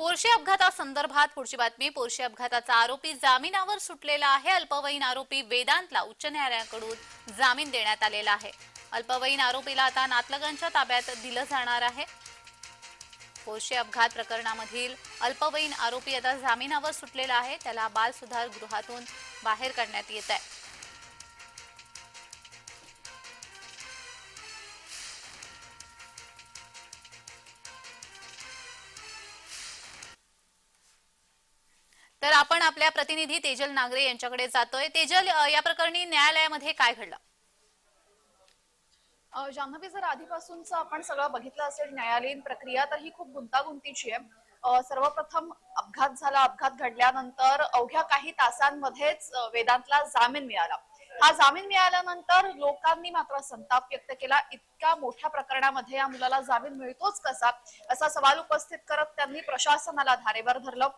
Porsche अपघातासंदर्भात पुढची बातमी. Porsche अपघाताचा आरोपी जामिनावर सुटलेला आहे. अल्पवयीन आरोपी वेदांतला उच्च न्यायालयाकडून जामीन देण्यात आलेला आहे. अल्पवयीन आरोपीला आता नातलगांच्या ताब्यात दिलं जाणार आहे. पोरशे अपघात प्रकरणामधील अल्पवयीन आरोपी आता जामिनावर सुटलेला आहे. त्याला बाल सुधार गृहातून बाहेर काढण्यात येत आहे. तर आपण आपल्या प्रतिनिधी तेजल नागरे यांच्याकडे जातोय. तेजल या प्रकरणी न्यायालयामध्ये काय घडलं? जान्हवी जर आधीपासूनच आपण सगळं बघितलं असेल न्यायालयीन प्रक्रिया तर ही खूप गुंतागुंतीची आहे. सर्वप्रथम अपघात झाला. अपघात घडल्यानंतर अवघ्या काही तासांमध्येच वेदांतला जामीन मिळाला. हा जामीन मिळाल्यानंतर लोकांनी मात्र संताप व्यक्त केला. इतक्या मोठ्या प्रकरणामध्ये या मुलाला जामीन मिळतोच कसा? असा सवाल उपस्थित करत त्यांनी प्रशासनाला धारेवर धरलं.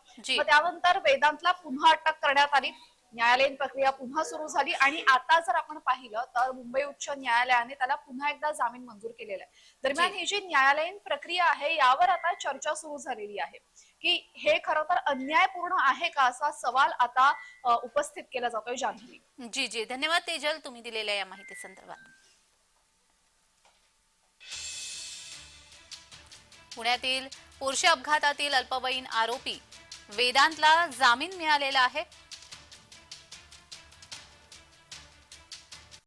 त्यानंतर वेदांतला पुन्हा अटक करण्यात आली. न्यायालयीन प्रक्रिया पुन्हा सुरू झाली आणि आता जर आपण पाहिलं तर मुंबई उच्च न्यायालयाने त्याला पुन्हा एकदा जामीन मंजूर केलेला आहे. दरम्यान. ही जी न्यायालयीन प्रक्रिया आहे यावर आता चर्चा सुरू झालेली आहे. की हे खरं तर अन्यायपूर्ण आहे का असा सवाल आता उपस्थित केला जातोय जान्हवी. जी जी. धन्यवाद तेजल तुम्ही दिलेल्या या माहिती संदर्भात. पुण्यातील पोरशे अपघातातील अल्पवयीन आरोपी वेदांतला जामीन मिळालेला आहे.